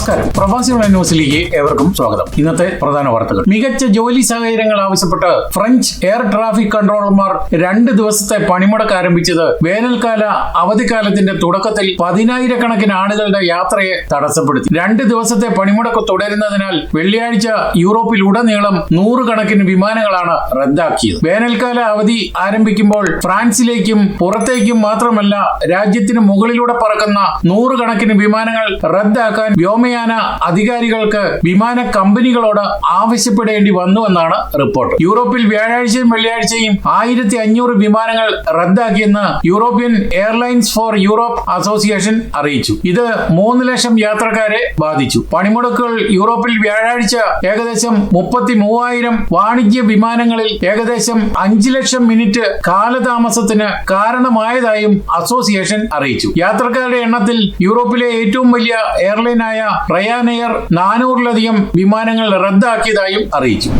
നമസ്കാരം. പ്രവാസികളുടെ ന്യൂസിലേക്ക് ഏവർക്കും സ്വാഗതം. ഇന്നത്തെ പ്രധാന വാർത്തകൾ. മികച്ച ജോലി സാഹചര്യങ്ങൾ ആവശ്യപ്പെട്ട് ഫ്രഞ്ച് എയർ ട്രാഫിക് കൺട്രോളർമാർ രണ്ട് ദിവസത്തെ പണിമുടക്ക് ആരംഭിച്ചത് വേനൽക്കാല അവധിക്കാലത്തിന്റെ തുടക്കത്തിൽ പതിനായിരക്കണക്കിന് ആളുകളുടെ യാത്രയെ തടസ്സപ്പെടുത്തി. രണ്ട് ദിവസത്തെ പണിമുടക്ക് തുടരുന്നതിനാൽ വെള്ളിയാഴ്ച യൂറോപ്പിൽ ഉടനീളം നൂറുകണക്കിന് വിമാനങ്ങളാണ് റദ്ദാക്കിയത്. വേനൽക്കാല അവധി ആരംഭിക്കുമ്പോൾ ഫ്രാൻസിലേക്കും പുറത്തേക്കും മാത്രമല്ല രാജ്യത്തിന് മുകളിലൂടെ പറക്കുന്ന നൂറുകണക്കിന് വിമാനങ്ങൾ റദ്ദാക്കാൻ വ്യോമയാന അധികാരികൾക്ക് വിമാന കമ്പനികളോട് ആവശ്യപ്പെടേണ്ടി വന്നുവെന്നാണ് റിപ്പോർട്ട്. യൂറോപ്പിൽ വ്യാഴാഴ്ചയും വെള്ളിയാഴ്ചയും ആയിരത്തി അഞ്ഞൂറ് വിമാനങ്ങൾ റദ്ദാക്കിയെന്ന് European airlines for Europe association അറിയിച്ചു. ഇത് മൂന്ന് ലക്ഷം യാത്രക്കാരെ ബാധിച്ചു. പണിമുടക്കുകൾ യൂറോപ്പിൽ വ്യാഴാഴ്ച ഏകദേശം മുപ്പത്തി മൂവായിരം വാണിജ്യ വിമാനങ്ങളിൽ ഏകദേശം അഞ്ച് ലക്ഷം മിനിറ്റ് കാലതാമസത്തിന് കാരണമായതായും അസോസിയേഷൻ അറിയിച്ചു. യാത്രക്കാരുടെ എണ്ണത്തിൽ യൂറോപ്പിലെ ഏറ്റവും വലിയ എയർലൈനായ റയാനെയർ നാനൂറിലധികം വിമാനങ്ങൾ റദ്ദാക്കിയതായും അറിയിച്ചു.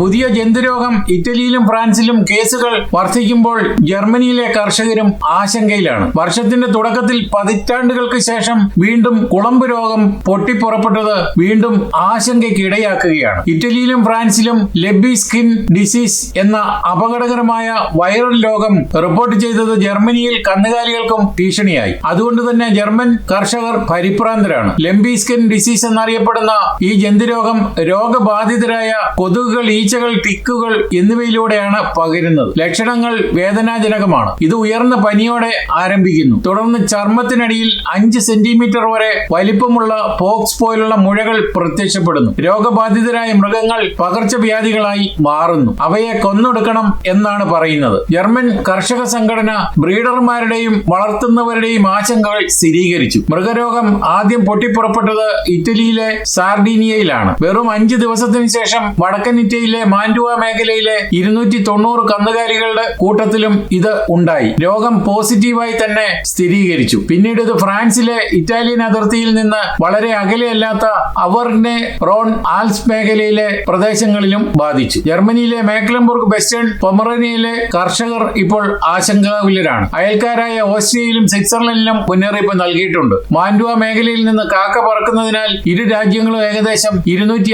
പുതിയ ജന്തുരോഗം ഇറ്റലിയിലും ഫ്രാൻസിലും കേസുകൾ വർദ്ധിക്കുമ്പോൾ ജർമ്മനിയിലെ കർഷകരും ആശങ്കയിലാണ്. വർഷത്തിന്റെ തുടക്കത്തിൽ പതിറ്റാണ്ടുകൾക്ക് ശേഷം വീണ്ടും കുളമ്പ് രോഗം പൊട്ടിപ്പുറപ്പെട്ടത് വീണ്ടും ആശങ്കയ്ക്കിടയാക്കുകയാണ്. ഇറ്റലിയിലും ഫ്രാൻസിലും ലെബി സ്കിൻ ഡിസീസ് എന്ന അപകടകരമായ വൈറൽ രോഗം റിപ്പോർട്ട് ചെയ്തത് ജർമ്മനിയിൽ കന്നുകാലികൾക്കും ഭീഷണിയായി. അതുകൊണ്ട് തന്നെ ജർമ്മൻ കർഷകർ പരിഭ്രാന്തരാണ്. ലെംബി സ്കിൻ ഡിസീസ് എന്നറിയപ്പെടുന്ന ഈ ജന്തുരോഗം രോഗബാധിതരായ കൊതുകുകൾ ഈച്ചകൾ ടിക്കുകൾ എന്നിവയിലൂടെയാണ് പകരുന്നത്. ലക്ഷണങ്ങൾ വേദനാജനകമാണ്. ഇത് ഉയർന്ന പനിയോടെ ആരംഭിക്കുന്നു. തുടർന്ന് ചർമ്മത്തിനടിയിൽ അഞ്ച് സെന്റിമീറ്റർ വരെ വലിപ്പമുള്ള പോക്സ് പോലുള്ള മുഴകൾ പ്രത്യക്ഷപ്പെടുന്നു. രോഗബാധിതരായ മൃഗങ്ങൾ പകർച്ചവ്യാധികളായി മാറുന്നു. അവയെ കൊന്നൊടുക്കണം എന്നാണ് പറയുന്നത്. ജർമ്മൻ കർഷക സംഘടന ബ്രീഡർമാരുടെയും വളർത്തുന്നവരുടെയും ആശങ്കകൾ സ്ഥിരീകരിച്ചു. മൃഗരോഗം ആദ്യം പൊട്ടിപ്പുറപ്പെട്ടത് ഇറ്റലിയിലെ സാർഡീനിയയിലാണ്. വെറും അഞ്ച് ദിവസത്തിന് ശേഷം വടക്കൻ ഇറ്റലിയിലെ മാൻഡുവ മേഖലയിലെ ഇരുന്നൂറ്റി തൊണ്ണൂറ് കന്നുകാലികളുടെ കൂട്ടത്തിലും ഇത് ഉണ്ടായി. രോഗം പോസിറ്റീവായി തന്നെ സ്ഥിരീകരിച്ചു. പിന്നീട് ഇത് ഫ്രാൻസിലെ ഇറ്റാലിയൻ അതിർത്തിയിൽ നിന്ന് വളരെ അകലെയല്ലാത്ത അവർനെ റോൺ ആൽസ് മേഖലയിലെ പ്രദേശങ്ങളിലും ബാധിച്ചു. ജർമ്മനിയിലെ മേക്ലംബുർഗ് വെസ്റ്റേൺ പൊമറേനിയയിലെ കർഷകർ ഇപ്പോൾ ആശങ്കാകുലരാണ്. അയൽക്കാരായ ഓസ്ട്രിയയിലും സ്വിറ്റ്സർലൻഡിലും മുന്നറിയിപ്പ് നൽകിയിട്ടുണ്ട്. മാൻഡുവ മേഖലയിൽ നിന്ന് കാക്ക പറക്കുന്നതിനാൽ ഇരു രാജ്യങ്ങളും ഏകദേശം ഇരുന്നൂറ്റി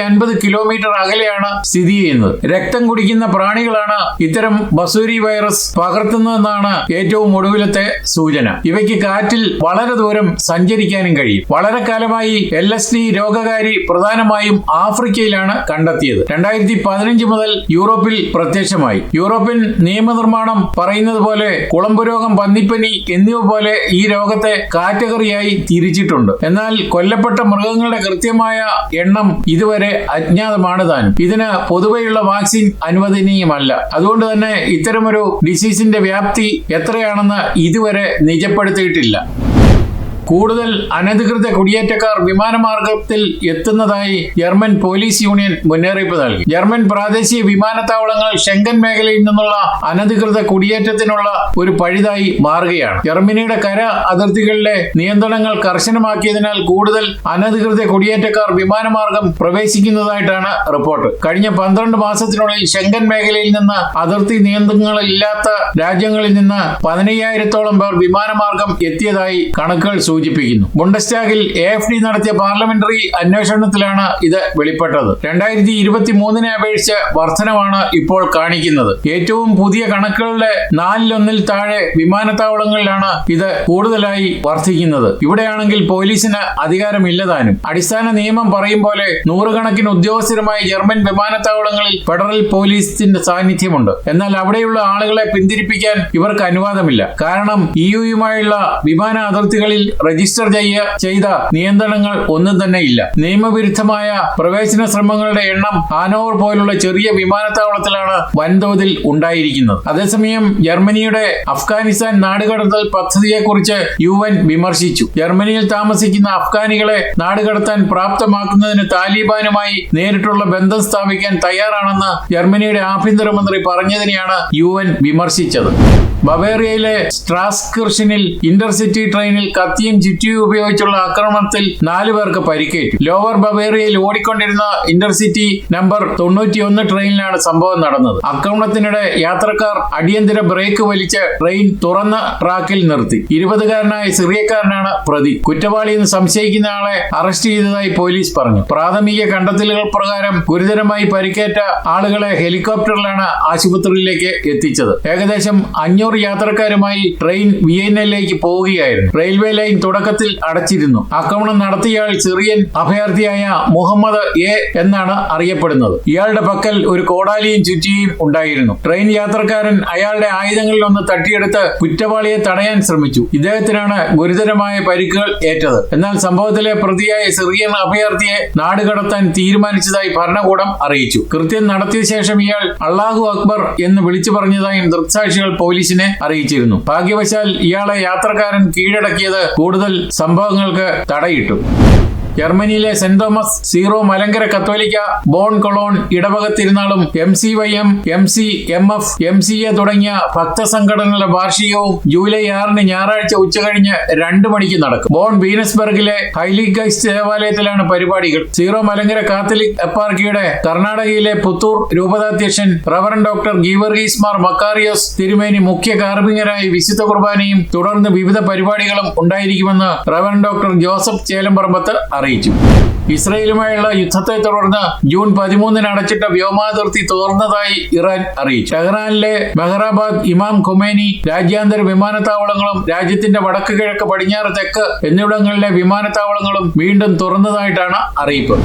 കിലോമീറ്റർ അകലെയാണ് സ്ഥിതി ചെയ്യുന്നത്. രക്തം കുടിക്കുന്ന പ്രാണികളാണ് ഇത്തരം ബസൂരി വൈറസ് പകർത്തുന്നതെന്നാണ് ഏറ്റവും ഒടുവിലത്തെ സൂചന. ഇവയ്ക്ക് കാറ്റിൽ വളരെ ദൂരം സഞ്ചരിക്കാനും കഴിയും. വളരെ കാലമായി എൽ എസ് ഡി രോഗകാരി പ്രധാനമായും ആഫ്രിക്കയിലാണ് കണ്ടെത്തിയത്. രണ്ടായിരത്തി പതിനഞ്ച് മുതൽ യൂറോപ്പിൽ പ്രത്യക്ഷമായി. യൂറോപ്യൻ നിയമനിർമ്മാണം പറയുന്നത് പോലെ കുളമ്പ് രോഗം പന്നിപ്പനി എന്നിവ പോലെ ഈ രോഗത്തെ കാറ്റഗറിയായി തിരിച്ചിട്ടുണ്ട്. എന്നാൽ കൊല്ലപ്പെട്ട മൃഗങ്ങളുടെ കൃത്യമായ എണ്ണം ഇതുവരെ അജ്ഞാതമാണ് താനും. ഇതിന് പൊതുവെയുള്ള വാക്സിൻ അനുവദനീയമല്ല. അതുകൊണ്ട് തന്നെ ഇത്തരമൊരു ഡിസീസിന്റെ വ്യാപ്തി എത്രയാണെന്ന് ഇതുവരെ നിജപ്പെടുത്തിയിട്ടില്ല. കൂടുതൽ അനധികൃത കുടിയേറ്റക്കാർ വിമാനമാർഗത്തിൽ എത്തുന്നതായി ജർമ്മൻ പോലീസ് യൂണിയൻ മുന്നറിയിപ്പ് നൽകി. ജർമ്മൻ പ്രാദേശിക വിമാനത്താവളങ്ങൾ ഷെങ്കൻ മേഖലയിൽ നിന്നുള്ള അനധികൃത കുടിയേറ്റത്തിനുള്ള ഒരു പഴുതായി മാറുകയാണ്. ജർമ്മനിയുടെ കര അതിർത്തികളിലെ നിയന്ത്രണങ്ങൾ കർശനമാക്കിയതിനാൽ കൂടുതൽ അനധികൃത കുടിയേറ്റക്കാർ വിമാനമാർഗം പ്രവേശിക്കുന്നതായിട്ടാണ് റിപ്പോർട്ട്. കഴിഞ്ഞ പന്ത്രണ്ട് മാസത്തിനുള്ളിൽ ഷെങ്കൻ മേഖലയിൽ നിന്ന് അതിർത്തി നിയന്ത്രണങ്ങളില്ലാത്ത രാജ്യങ്ങളിൽ നിന്ന് പതിനയ്യായിരത്തോളം പേർ വിമാനമാർഗം എത്തിയതായി കണക്കുകൾ സൂചിപ്പിക്കുന്നു. ബുണ്ടസ്റ്റാഗിൽ എ എഫ് ഡി നടത്തിയ പാർലമെന്ററി അന്വേഷണത്തിലാണ് ഇത് വെളിപ്പെട്ടത്. രണ്ടായിരത്തി ഇരുപത്തി മൂന്നിനെ അപേക്ഷിച്ച് വർധനമാണ് ഇപ്പോൾ കാണിക്കുന്നത്. ഏറ്റവും പുതിയ കണക്കുകളുടെ നാലിലൊന്നിൽ താഴെ വിമാനത്താവളങ്ങളിലാണ് ഇത് കൂടുതലായി വർദ്ധിക്കുന്നത് ഇവിടെയാണെങ്കിൽ പോലീസിന് അധികാരമില്ലതാനും. അടിസ്ഥാന നിയമം പറയും പോലെ നൂറുകണക്കിന് ഉദ്യോഗസ്ഥരുമായി ജർമ്മൻ വിമാനത്താവളങ്ങളിൽ ഫെഡറൽ പോലീസിന്റെ സാന്നിധ്യമുണ്ട്. എന്നാൽ അവിടെയുള്ള ആളുകളെ പിന്തിരിപ്പിക്കാൻ ഇവർക്ക് അനുവാദമില്ല. കാരണം ഇ യുമായുള്ള വിമാന അതിർത്തികളിൽ രജിസ്റ്റർ ചെയ്യ ചെയ്ത നിയന്ത്രണങ്ങൾ ഒന്നും തന്നെ ഇല്ല. നിയമവിരുദ്ധമായ പ്രവേശന ശ്രമങ്ങളുടെ എണ്ണം ഹാനോവർ പോലുള്ള ചെറിയ വിമാനത്താവളത്തിലാണ് വൻതോതിൽ ഉണ്ടായിരിക്കുന്നത്. അതേസമയം ജർമ്മനിയുടെ അഫ്ഗാനിസ്ഥാൻ നാടുകടത്തൽ പദ്ധതിയെക്കുറിച്ച് യു എൻ വിമർശിച്ചു. ജർമ്മനിയിൽ താമസിക്കുന്ന അഫ്ഗാനികളെ നാടുകടത്താൻ പ്രാപ്തമാക്കുന്നതിന് താലിബാനുമായി നേരിട്ടുള്ള ബന്ധം സ്ഥാപിക്കാൻ തയ്യാറാണെന്ന് ജർമ്മനിയുടെ ആഭ്യന്തരമന്ത്രി പറഞ്ഞതിനെയാണ് യു വിമർശിച്ചത്. ബവേറിയയിലെ സ്ട്രാസ്കിർഷിനിൽ ഇന്റർസിറ്റി ട്രെയിനിൽ കത്തിയും ചുറ്റിയും ഉപയോഗിച്ചുള്ള ആക്രമണത്തിൽ നാലു പേർക്ക് പരിക്കേറ്റു. ലോവർ ബവേറിയയിൽ ഓടിക്കൊണ്ടിരുന്ന ഇന്റർസിറ്റി നമ്പർ തൊണ്ണൂറ്റിയൊന്ന് ട്രെയിനിലാണ് സംഭവം നടന്നത്. ആക്രമണത്തിനിടെ യാത്രക്കാർ അടിയന്തര ബ്രേക്ക് വലിച്ച് ട്രെയിൻ തുറന്ന ട്രാക്കിൽ നിർത്തി. ഇരുപതുകാരനായ സിറിയക്കാരനാണ് പ്രതി. കുറ്റവാളി എന്ന് സംശയിക്കുന്ന ആളെ അറസ്റ്റ് ചെയ്തതായി പോലീസ് പറഞ്ഞു. പ്രാഥമിക കണ്ടെത്തലുകൾ പ്രകാരം ഗുരുതരമായി പരിക്കേറ്റ ആളുകളെ ഹെലികോപ്റ്ററിലാണ് ആശുപത്രിയിലേക്ക് എത്തിച്ചത്. ഏകദേശം അഞ്ഞൂറ് യാത്രക്കാരുമായി ട്രെയിൻ വിയന്നയിലേക്ക് പോവുകയായിരുന്നു. റെയിൽവേ ലൈൻ തുടക്കത്തിൽ അടച്ചിരുന്നു. ആക്രമണം നടത്തിയയാൾ സിറിയൻ അഭയാർത്ഥിയായ മുഹമ്മദ് എ എന്നാണ് അറിയപ്പെടുന്നത്. ഇയാളുടെ പക്കൽ ഒരു കോടാലിയും ചുറ്റിയും ഉണ്ടായിരുന്നു. ട്രെയിൻ യാത്രക്കാരൻ അയാളുടെ ആയുധങ്ങളിൽ ഒന്ന് തട്ടിയെടുത്ത് കുറ്റവാളിയെ തടയാൻ ശ്രമിച്ചു. ഇദ്ദേഹത്തിനാണ് ഗുരുതരമായ പരിക്കുകൾ ഏറ്റത്. എന്നാൽ സംഭവത്തിലെ പ്രതിയായ സിറിയൻ അഭയാർത്ഥിയെ നാടുകടത്താൻ തീരുമാനിച്ചതായി ഭരണകൂടം അറിയിച്ചു. കൃത്യം നടത്തിയ ശേഷം ഇയാൾ അള്ളാഹു അക്ബർ എന്ന് വിളിച്ചു പറഞ്ഞതായും ദൃക്സാക്ഷികൾ പോലീസിനെ അറിയിച്ചിരുന്നു. ഭാഗ്യവശാൽ ഇയാളെ യാത്രക്കാരൻ കീഴടക്കിയത് കൂടുതൽ സംഭവങ്ങൾക്ക് തടയിട്ടു. ജർമ്മനിയിലെ സെന്റ് തോമസ് സീറോ മലങ്കര കത്തോലിക്ക ബോൺ കൊളോൺ ഇടവക തിരുനാളും M C Y M M C M F M C A തുടങ്ങിയ ഭക്തസംഘടനകളുടെ വാർഷികവും ജൂലൈ ആറിന് ഞായറാഴ്ച ഉച്ചകഴിഞ്ഞ് രണ്ട് മണിക്ക് നടക്കും. ബോൺ വീനസ്ബർഗിലെ ഹൈലിഗൈസ്റ്റ് ദേവാലയത്തിലാണ് പരിപാടികൾ. സീറോ മലങ്കര കാത്തലിക് എപ്പാർക്കിയുടെ കർണാടകയിലെ പുത്തൂർ രൂപതാധ്യക്ഷൻ റവറൻ ഡോക്ടർ ഗീവർഗീസ് മാർ മക്കാറിയോസ് തിരുമേനി മുഖ്യ കാർമികരായി വിശുദ്ധ കുർബാനയും തുടർന്ന് വിവിധ പരിപാടികളും ഉണ്ടായിരിക്കുമെന്ന് റവറൻ ഡോക്ടർ ജോസഫ് ചേലമ്പറമ്പത്ത് അറിയിച്ചു. ഇസ്രയേലുമായുള്ള യുദ്ധത്തെ തുടർന്ന് ജൂൺ പതിമൂന്നിന് അടച്ചിട്ട വ്യോമാതിർത്തി തുറന്നതായി ഇറാൻ അറിയിച്ചു. ടെഹ്റാനിലെ ബഹ്റാബാദ് ഇമാം ഖുമേനി രാജ്യാന്തര വിമാനത്താവളങ്ങളും രാജ്യത്തിന്റെ വടക്ക് കിഴക്ക് പടിഞ്ഞാറ് തെക്ക് എന്നിവിടങ്ങളിലെ വിമാനത്താവളങ്ങളും വീണ്ടും തുറന്നതായിട്ടാണ് അറിയിപ്പ്.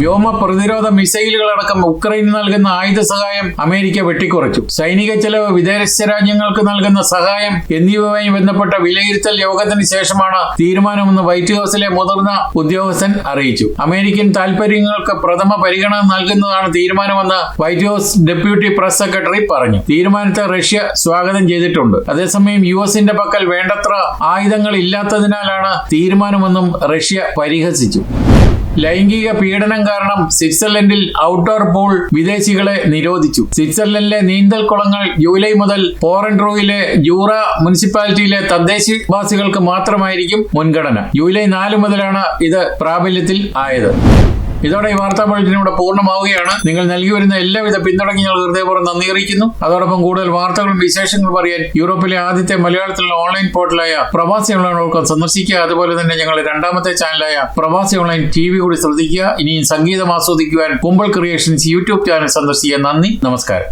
വ്യോമ പ്രതിരോധ മിസൈലുകളടക്കം ഉക്രൈന് നൽകുന്ന ആയുധ സഹായം അമേരിക്ക വെട്ടിക്കുറച്ചു. സൈനിക ചെലവ് വിദേശ രാജ്യങ്ങൾക്ക് നൽകുന്ന സഹായം എന്നിവയുമായി ബന്ധപ്പെട്ട വിലയിരുത്തൽ യോഗത്തിന് ശേഷമാണ് തീരുമാനമെന്ന് വൈറ്റ് ഹൌസിലെ മുതിർന്ന ഉദ്യോഗസ്ഥൻ അറിയിച്ചു. അമേരിക്കൻ താൽപര്യങ്ങൾക്ക് പ്രഥമ പരിഗണന നൽകുന്നതാണ് തീരുമാനമെന്ന് White House deputy press secretary പറഞ്ഞു. തീരുമാനത്തെ റഷ്യ സ്വാഗതം ചെയ്തിട്ടുണ്ട്. അതേസമയം യു എസിന്റെ പക്കൽ വേണ്ടത്ര ആയുധങ്ങൾ ഇല്ലാത്തതിനാലാണ് തീരുമാനമെന്നും റഷ്യ പരിഹസിച്ചു. ലൈംഗിക പീഡനം കാരണം സ്വിറ്റ്സർലൻഡിൽ ഔട്ട്ഡോർ പൂൾ വിദേശികളെ നിരോധിച്ചു. സ്വിറ്റ്സർലൻഡിലെ നീന്തൽ കുളങ്ങൾ ജൂലൈ മുതൽ പോറൻട്രോയിലെ ജൂറ മുനിസിപ്പാലിറ്റിയിലെ തദ്ദേശവാസികൾക്ക് മാത്രമായിരിക്കും മുൻഗണന. ജൂലൈ നാല് മുതലാണ് ഇത് പ്രാബല്യത്തിൽ ആയത്. ഇതോടെ ഈ വാർത്താ ബുള്ളറ്റിൻ ഇവിടെ പൂർണമാവുകയാണ്. നിങ്ങൾ നൽകി വരുന്ന എല്ലാവിധ പിന്തുണയ്ക്ക് ഞങ്ങൾ ഹൃദയപൂർവം നന്ദി അറിയിക്കുന്നു. അതോടൊപ്പം കൂടുതൽ വാർത്തകളും വിശേഷങ്ങളും അറിയാൻ യൂറോപ്പിലെ ആദ്യത്തെ മലയാളത്തിലുള്ള ഓൺലൈൻ പോർട്ടലായ പ്രവാസി ഓൺലൈൻ സന്ദർശിക്കുക. അതുപോലെ തന്നെ ഞങ്ങളുടെ രണ്ടാമത്തെ ചാനലായ പ്രവാസി ഓൺലൈൻ ടി വി കൂടി ശ്രദ്ധിക്കുക. ഇനിയും സംഗീതം ആസ്വദിക്കുവാൻ കുമ്പൾ ക്രിയേഷൻസ് യൂട്യൂബ് ചാനൽ സന്ദർശിക്കുക നന്ദി. നമസ്കാരം.